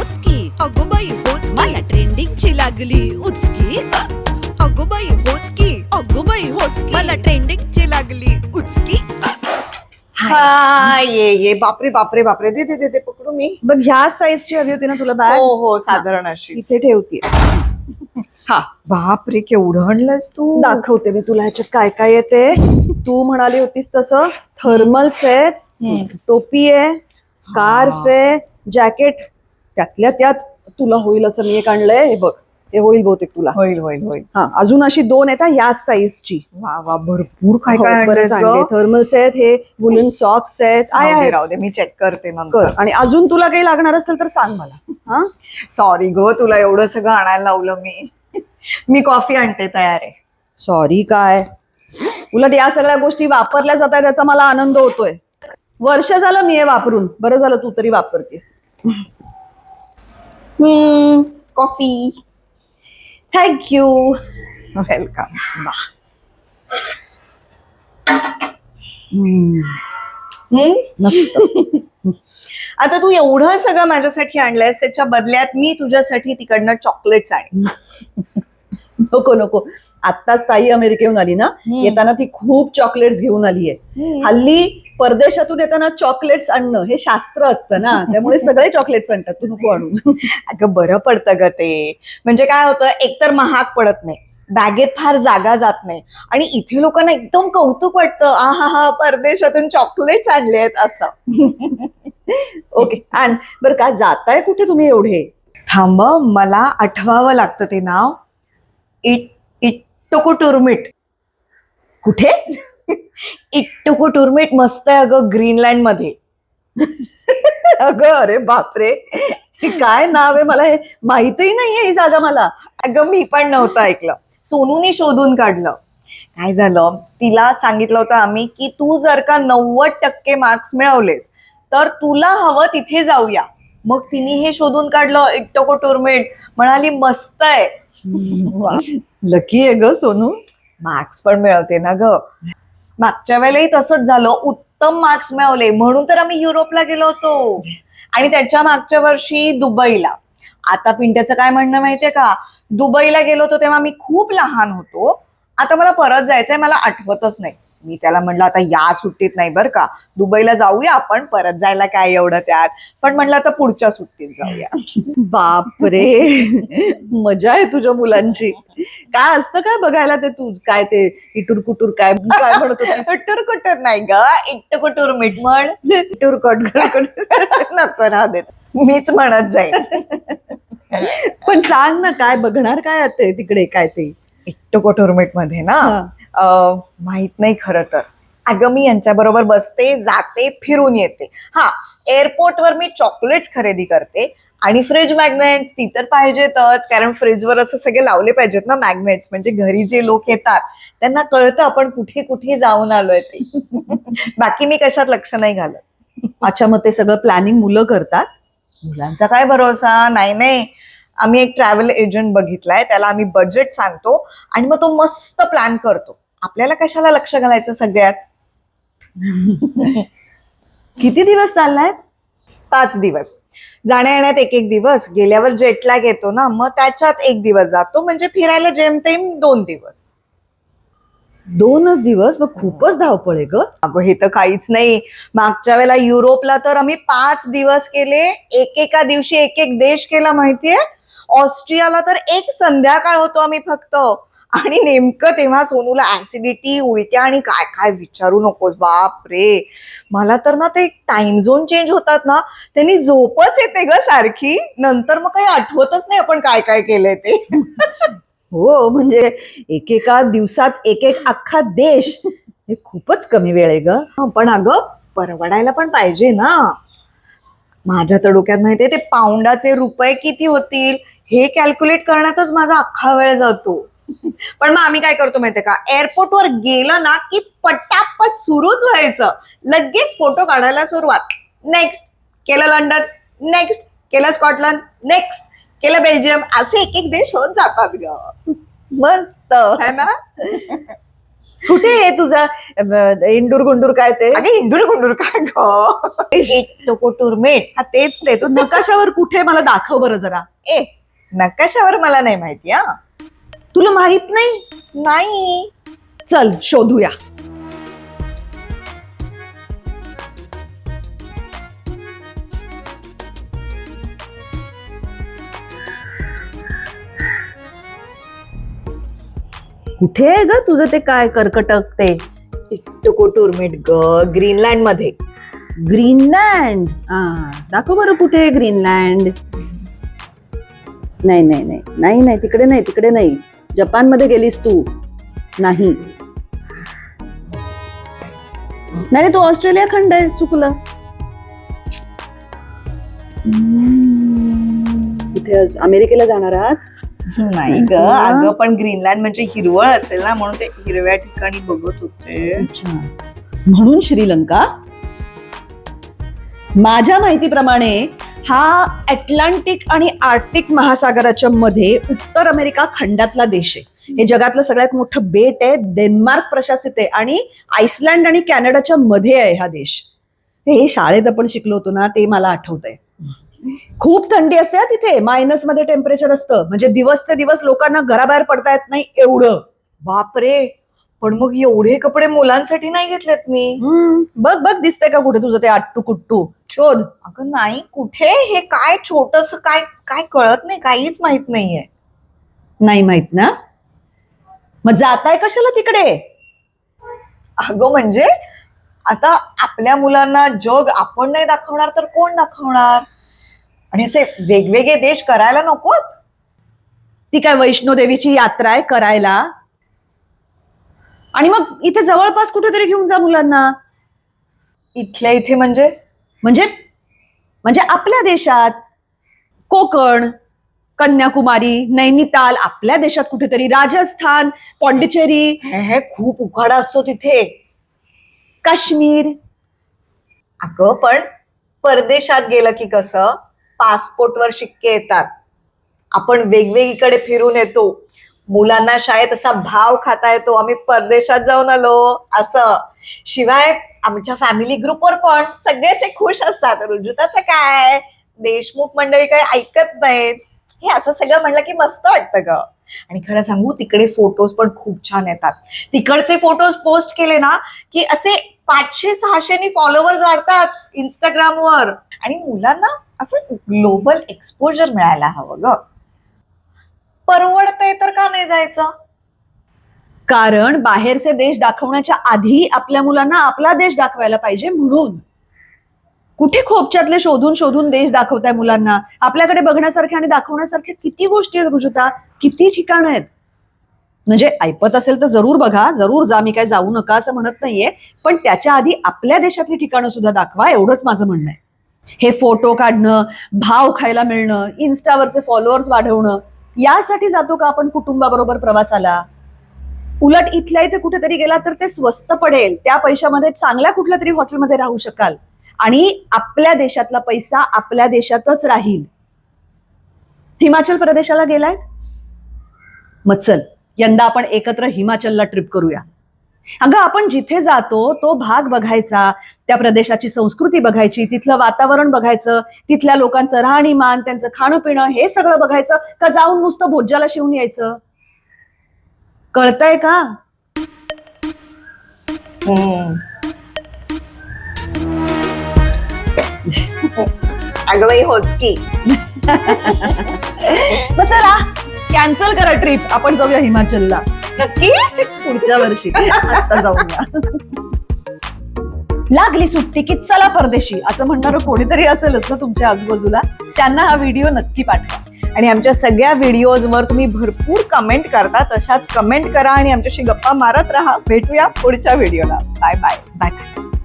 होच की अगो बाई होच मला ट्रेंडिंगची लागली. उचकी. अगो बाई होच की अगो बाई होच की मला ट्रेंडिंगची लागली. उचकी. हा ये ये. बापरे बापरे बापरे. दे दे दे दे. पकडू मी. बघ ह्या साईजची हवी होती ना तुला बॅग हो हो साधारण अशी इथे ठेवते हा. बापरे केवढं आणलंस तू? दाखवते मी तुला ह्याच्यात काय काय येते. तू म्हणाली होतीस तसं. थर्मल्स आहेत. टोपी आहे. स्कार्फ आहे. जॅकेट त्यातल्या त्यात तुला होईल असं मी एक आणलंय. हे बघ हे होईल बहुतेक तुला. होईल होईल होईल. हा अजून अशी दोन आहेत हा याच साईजची वा वा भरपूर काय काय आणलंस गं? थर्मल्स आहेत हे वुलन सॉक्स आहेत. आहे राहू दे, आहे राहू दे मी चेक करते कर. नंतर आणि अजून तुला काही लागणार असेल तर सांग मला. हा? सॉरी ग तुला एवढं सगळं आणायला लावलं मी. मी कॉफी आणते तयार आहे. सॉरी काय? उलट या सगळ्या गोष्टी वापरल्या जात आहेत त्याचा मला आनंद होतोय. वर्ष झालं मी हे वापरून. बरं झालं तू तरी वापरतेस. कॉफी थँक्यू वेलकम मस्त. आता तू एवढं सगळं माझ्यासाठी आणलंयस त्याच्या बदल्यात मी तुझ्यासाठी तिकडनं चॉकलेट्स आणीन. नको नको. आत्ताच ताई अमेरिकेहून आली ना. येताना ती खूप चॉकलेट्स घेऊन आली आहे. हल्ली परदेशातून येताना चॉकलेट्स आणणं हे शास्त्र असतं ना त्यामुळे सगळे चॉकलेट्स आणतात तू नको आणू. अगं बरं पडतं ग ते. म्हणजे काय होतं एकतर महाग पडत नाही बॅगेत फार जागा जात नाही आणि इथे लोकांना एकदम कौतुक वाटतं आ हा हा परदेशातून चॉकलेट्स आणले आहेत असं. ओके आण. बरं का जाताय कुठे तुम्ही एवढे? थांब मला आठवावं लागतं ते नाव. इट इट्टोको टुरमिट कुठे? इट्टोको टुरमिट मस्त आहे अगं ग्रीनलँडमध्ये. अगं अरे बापरे. काय नाव आहे? मला हे माहितही नाहीये ही जागा मला. अगं मी पण नव्हतं ऐकलं. सोनूने शोधून काढलं. काय झालं? तिला सांगितलं होतं आम्ही की तू जर का नव्वद टक्के मार्क्स मिळवलेस तर तुला हवं तिथे जाऊया. मग तिने हे शोधून काढलं इट्टोको टुरमिट म्हणाली मस्त आहे. लकी आहे ग सोनू. मार्क्स पण मिळवते ना ग. मागच्या वेळेलाही तसंच झालं. उत्तम मार्क्स मिळवले. म्हणून तर आम्ही युरोपला गेलो होतो. आणि त्याच्या मागच्या वर्षी दुबईला. आता पिंट्याचं काय म्हणणं माहितीये का? दुबईला गेलो होतो तेव्हा मी खूप लहान होतो. आता मला परत जायचंय मला आठवतच नाही. मी त्याला म्हणलं आता या सुट्टीत नाही बरं का दुबईला जाऊया आपण परत जायला काय एवढं त्यात? पण म्हणलं आता पुढच्या सुट्टीत जाऊया. बापरे! मजा आहे तुझ्या मुलांची. काय असतं काय बघायला ते तू? काय ते इटूर कुटूर काय? काय म्हणत होतीस? कुटर कुटर नाही ग. इट्ट कुटूर मीठ म्हण. इटूर कट कट नको राहू देत. मीच म्हणत जाईल पण सांग ना काय बघणार काय ते तिकडे काय ते? इट्ट कोटोरमेटमध्ये ना माहीत नाही खरं तर. अगं मी यांच्या बरोबर बसते जाते फिरून येते. हा एअरपोर्टवर मी चॉकलेट्स खरेदी करते आणि फ्रीज मॅग्नेट्स ती तर पाहिजेतच कारण फ्रीजवर असं सगळे लावले पाहिजेत ना मॅग्नेट्स. म्हणजे घरी जे लोक येतात त्यांना कळतं आपण कुठे कुठे जाऊन आलोय ते. बाकी मी कशात लक्ष नाही घालत. अच्छा मग ते सगळं प्लॅनिंग मुलं करतात? मुलांचा काय भरोसा? नाही नाही. आम्ही एक ट्रॅव्हल एजंट बघितलाय त्याला आम्ही बजेट सांगतो आणि मग तो मस्त प्लॅन करतो. आपल्याला कशाला लक्ष घालायचं सगळ्यात? किती दिवस चाललाय? पाच दिवस. जाण्या येण्यात एक एक दिवस गेल्यावर जेटलॅग येतो ना मग त्याच्यात एक दिवस जातो म्हणजे फिरायला जेमतेम दोन दिवस. दोनच दिवस? मग खूपच धावपळ आहे ग. अगं हे तर काहीच नाही. मागच्या वेळेला युरोपला तर आम्ही पाच दिवस केले एकेका दिवशी एक एक देश केला माहितीये? ऑस्ट्रियाला तर एक संध्याकाळ होतो आम्ही फक्त. आणि नेमकं तेव्हा सोनूला ऍसिडिटी उलट्या आणि काय काय विचारू नकोस बाप रे. मला तर ना ते टाइम झोन चेंज होतात ना त्यांनी झोपच येते ग सारखी. नंतर मग काही आठवतच नाही आपण काय काय केलंय ते. हो म्हणजे एकेका दिवसात एक एक अख्खा देश हे खूपच कमी वेळ आहे ग. पण अगं परवडायला पण पाहिजे ना. माझ्या तर डोक्यात माहितीये ते पाऊंडाचे रुपये किती होतील? हे कॅल्क्युलेट करण्यातच माझा अख्खा वेळ जातो. पण मग आम्ही काय करतो माहितीये का? एअरपोर्टवर गेलं ना की पटापट सुरूच व्हायचं. लगेच फोटो काढायला सुरुवात. नेक्स्ट केलं लंडन नेक्स्ट केलं स्कॉटलंड नेक्स्ट केलं बेल्जियम असे एक एक देश होत जातात ग. मस्त. है ना? कुठे आहे तुझा इंडूर गुंडूर काय ते? अगे इंदूर गुंडूर काय ग? टुरमेट हा तेच ते. तो नकाशावर कुठे मला दाखव बरं जरा. ए नकाशावर मला नाही माहिती हा. तुला माहीत नाही? नाही. चल शोधूया. कुठे आहे ग तुझं ते काय कर्कटक ते? इट्टुको टुरमेट ग ग्रीनलँडमध्ये ग्रीनलँड? हा दाखव बरं कुठे आहे ग्रीनलँड. नाही नाही नाही नाही नाही तिकडे नाही तिकडे नाही. जपानमध्ये गेलीस तू? नाही. नाही तो ऑस्ट्रेलिया खंड आहे चुकलं. आज- अमेरिकेला जाणार आहात? नाही ग अगं पण ग्रीनलँड म्हणजे हिरवळ असेल ना म्हणून ते हिरव्या ठिकाणी बघत होते. म्हणून श्रीलंका? माझ्या माहितीप्रमाणे हा अटलांटिक आणि आर्टिक महासागराच्या मध्ये उत्तर अमेरिका खंडातला देश आहे. हे जगातलं सगळ्यात मोठं बेट आहे डेन्मार्क प्रशासित आहे आणि आइसलँड आणि कॅनडाच्या मध्ये आहे हा देश. हे शाळेत आपण शिकलो होतो ना ते मला आठवत आहे खूप थंडी असते हा तिथे मायनसमध्ये टेम्परेचर असतं. म्हणजे दिवस ते दिवस लोकांना घराबाहेर पडता येत नाही एवढं. बापरे! पण मग एवढे कपडे मुलांसाठी नाही घेतलेत मी. बघ बघ दिसतंय का कुठे तुझं ते आट्टू कुट्टू? शोध. अगं नाही कुठे? हे काय छोटस काय काय कळत नाही काहीच माहीत नाहीये. नाही माहीत ना? मग जाताय कशाला तिकडे? अगं म्हणजे आता आपल्या मुलांना जग आपण नाही दाखवणार तर कोण दाखवणार? आणि असे वेगवेगळे देश करायला नकोत? ती काय वैष्णोदेवीची यात्रा आहे करायला? आणि मग इथे जवळपास कुठेतरी घेऊन जा मुलांना. इथल्या इथे म्हणजे? म्हणजे म्हणजे आपल्या देशात कोकण कन्याकुमारी नैनिताल आपल्या देशात कुठेतरी राजस्थान पॉंडिचेरी हे हे खूप उखाडा असतो तिथे. काश्मीर. अगं पण परदेशात गेलं की कसं? पासपोर्टवर शिक्के येतात. आपण वेगवेगळीकडे फिरून येतो. मुलांना शाळेत असा भाव खाता येतो. आम्ही परदेशात जाऊन आलो. असं. शिवाय आमच्या फॅमिली ग्रुपवर पण सगळे असे खुश असतात. रुजुताचं काय? देशमुख मंडळी काही ऐकत नाहीत. हे असं सगळं म्हणलं की मस्त वाटतं ग. आणि खरं सांगू तिकडे फोटोज पण खूप छान येतात. तिकडचे फोटोज पोस्ट केले ना की असे पाचशे सहाशेनी फॉलोअर्स वाढतात इंस्टाग्रामवर आणि मुलांना असं ग्लोबल एक्सपोजर मिळायला हवं ग. परवडतंय तर का नाही जायचं? कारण बाहेरचे देश दाखवण्याच्या आधी आपल्या मुलांना आपला देश दाखवायला पाहिजे म्हणून. कुठे खोपच्यातले शोधून शोधून देश दाखवताय मुलांना? आपल्याकडे बघण्यासारख्या आणि दाखवण्यासारख्या किती गोष्टी आहेत रुजुता किती ठिकाणं आहेत? म्हणजे ऐपत असेल तर जरूर बघा जरूर जा मी काय जाऊ नका असं म्हणत नाहीये. पण त्याच्या आधी आपल्या देशातली ठिकाणं सुद्धा दाखवा एवढंच माझं म्हणणं आहे. हे फोटो काढणं भाव खायला मिळणं इन्स्टावरचे फॉलोअर्स वाढवणं यासाठी जातो का आपण कुटुंबाबरोबर प्रवासाला? उलट इथल्या इथे कुठेतरी गेला तर ते स्वस्त पडेल. त्या पैशामध्ये चांगल्या कुठल्या तरी हॉटेलमध्ये राहू शकाल. आणि आपल्या देशातला पैसा आपल्या देशातच राहील. हिमाचल प्रदेशाला गेलाय? मग चल यंदा आपण एकत्र हिमाचलला ट्रिप करूया. अगं आपण जिथे जातो तो भाग बघायचा त्या प्रदेशाची संस्कृती बघायची तिथलं वातावरण बघायचं तिथल्या लोकांचं राहणीमान त्यांचं खाणं पिणं हे सगळं बघायचं का जाऊन नुसतं भोज्याला शिवून यायचं? कळतंय का? हम्म. अगं बाई होच की. मग चला कॅन्सल करा ट्रिप आपण जाऊया हिमाचलला. नक्की? पुढच्या वर्षी. आता जाऊया. लागली सुट्टी की चला परदेशी. असं म्हणणारं कोणीतरी असेलच ना तुमच्या आजूबाजूला. त्यांना हा व्हिडिओ नक्की पाठवा. आणि आमच्या सगळ्या व्हिडिओजवर तुम्ही भरपूर कमेंट करता तशाच कमेंट करा आणि आमच्याशी गप्पा मारत राहा. भेटूया पुढच्या व्हिडिओला. Bye bye. Bye bye.